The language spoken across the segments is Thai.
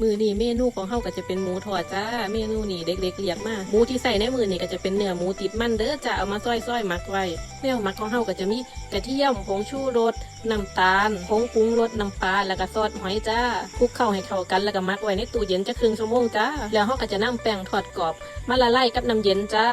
มือนี่เมนูของเฮาก็จะเป็นหมูทอดจ้า เมนูนี่เด็กๆเรียกมาหมูที่ใส่ในมือนี่ก็จะเป็นเนื้อหมูติดมันเด้อจ้าเอามาซอยๆหมักไว้แนวหมักของเฮาก็จะมีกระเทียมผงชูรสน้ำตาลผงปรุงรสน้ำปลาแล้วก็ซอสหอยจ้าคลุกเข้าให้เข้ากันแล้วก็มักไว้ในตู้เย็นจะครึ่งชั่วโมงจ้าแล้วเฮาก็จะนำแป้งทอดกรอบมาละลายกับน้ำเย็นจ้า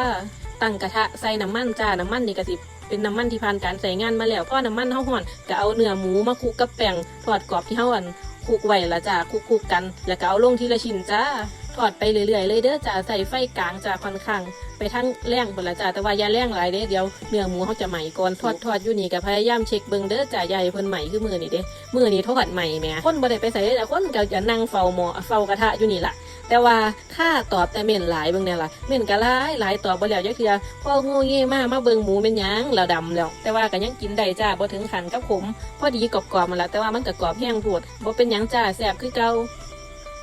ตั้งกระทะใส่น้ำมันจ้าน้ำมันนี่ก็สิเป็นน้ำมันที่ผ่านการใส่งานมาแล้วพอน้ำมันเฮาห่อนก็เอาเนื้อหมูมาคลุกกับแป้งทอดกรอบที่เฮาอัน คลุกไว้ละจ้าคลุกๆกัน แล้วก็เอาลงทีละชิ้นจ้าทอดไปเรื่อยๆเลยเด้อจ้าใส่ไฟกลางจ้าค่อนข้างไปทั้งแรงบนละจ้าแต่ว่าอย่าแรงหลายเด้เดี๋ยวเนื้อหมูเขาจะใหม่ก่อนทอดทอดอยู่นี่ก็พยายามเช็คเบิ้งเด้อจ้าใหญ่เพิ่นใหม่คือมือนี่เด้มือนี่ทอดใหม่แม่คนบ่ได้ไปใส่แต่คนก็จะนั่งเฝ้าหม้อเฝ้ากระทะอยู่นี่ล่ะ แต่ว่าถ้าตอบแต่เม่นหลายเบิ่งแน่ล่ะเม่นก็หลายหลายตอบบ่แล้วยักเทื่อพอโง่เง่มามาเบิ่งหมูเป็นหยังแล้วดำแล้ว แต่ว่าก็ยังกินได้จ้าบ่ถึงขันกับผมพอดีกรอบๆมันละแต่ว่ามันก็กรอบแห้งโพูดบ่เป็นหยังจ้าแซ่บคือเก่า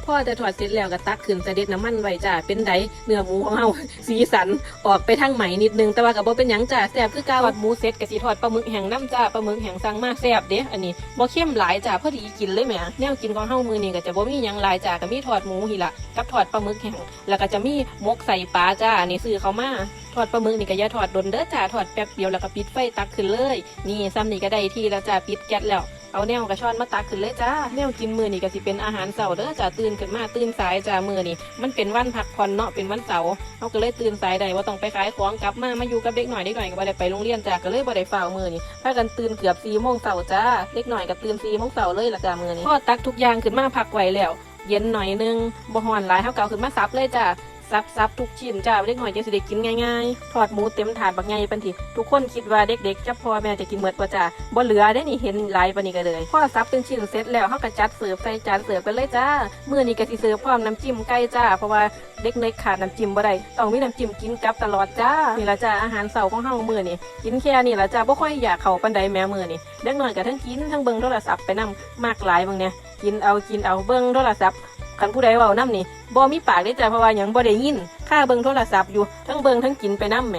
พ่อจะถอดเสร็จแล้วก็ตักขึ้นใส่เด็ดน้ำมันไว้จ้าเป็นไดเนื้อหมูของเฮาสีสันออกไปทางไหมนิดนึงแต่ว่าก็บ่เป็นหยังจ้าแซ่บคือเก่าทอดหมูเสร็จก็สิทอดปลาหมึกแห้งน้ำจ้าปลาหมึกแห้งสั่งมาแซ่บเด้อันนี้บ่เข้มหลายจ้าพอดีกินเลยแหมแนวกินของเฮามื้อนี้ก็จะบ่มีหยังหลายจ้าก็มีทอดหมูหิละกับทอดปลาหมึกแห้งแล้วก็จะมีมกใส่ปลาจ้าอันนี้ซื้อเขามาทอดปลาหมึกนี่ก็อย่าทอดดนเด้อจ้าทอดแป๊บเดียวแล้วก็ปิดไฟตักขึ้นเลย นี่ซ้ำนี่ก็ได้ที่แล้วจ้าปิดแก๊สแล้ว เอาแนวกระชอนมาตักขึ้นเลยจ้าแนวกินมือนี่ก็สิเป็นอาหารเสาร์เด้อจ้าตื่นขึ้นมาตื่นสายจ้ามือนี่มันเป็นวันพักผ่อนเนาะเป็นวันเสาร์เขาก็เลยตื่นสายได้ว่าต้องไปขายของกลับมามาอยู่กับเด็กหน่อยเด็กหน่อยก็บ่ได้ไปโรงเรียนจ้าก็เลยบ่ได้ฝ่ามือนี่พากันตื่นเกือบสี่โมงเสาร์จ้าเด็กหน่อยก็ตื่นสี่โมงเสาร์เลยละจ้ามือนี่พอตักทุกอย่างขึ้นมาพักไว้แล้ว เย็นหน่อยนึงบ่ฮ้อนหลายเฮาเก่าขึ้นมาซับเลยจ้า ซับซับทุกชิ้นจ้าเด็กหน่อยจะสิได้กินง่ายๆทอดหมูเต็มถาดบักใหญ่ปันทีทุกคนคิดว่าเด็กๆจะพอแม่จะกินเมดว่าจ้าบ่เหลือได้นี่เห็นหลายปานนี้ก็เลยพอซับเป็นชิ้นเสร็จแล้วเฮาก็จัดเสิร์ฟใส่จานเสิร์ฟกันเลยจ้าเมื้อนี้ก็สิเสิร์ฟพร้อมน้ำจิ้มไก่จ้า เพราะว่าเด็กๆขาดน้ำจิ้มบ่ได้ต้องมีน้ำจิ้มกินกับตลอดจ้านี่ละจ้าอาหารเสาร์ของเฮามื้อนี้กินแค่นี้ละจ้าบ่ค่อยอยากเข้าปานใดแม้มื้อนี้เด็กน้อยก็ทั้งกินทั้งเบิ่งโทรศัพท์ไปนํมากหลายบางเนี่ยกินเอากินเอาเบิ่งโทรศัพท์ คันผู้ใดเว้านํนี่บ่มีปากได้จ้าเพราะว่าหยังบ่ได้ยินค่าเบิ่งโทรศัพท์อยู่ทั้งเบิ่งทั้งกินไปน้ำแหม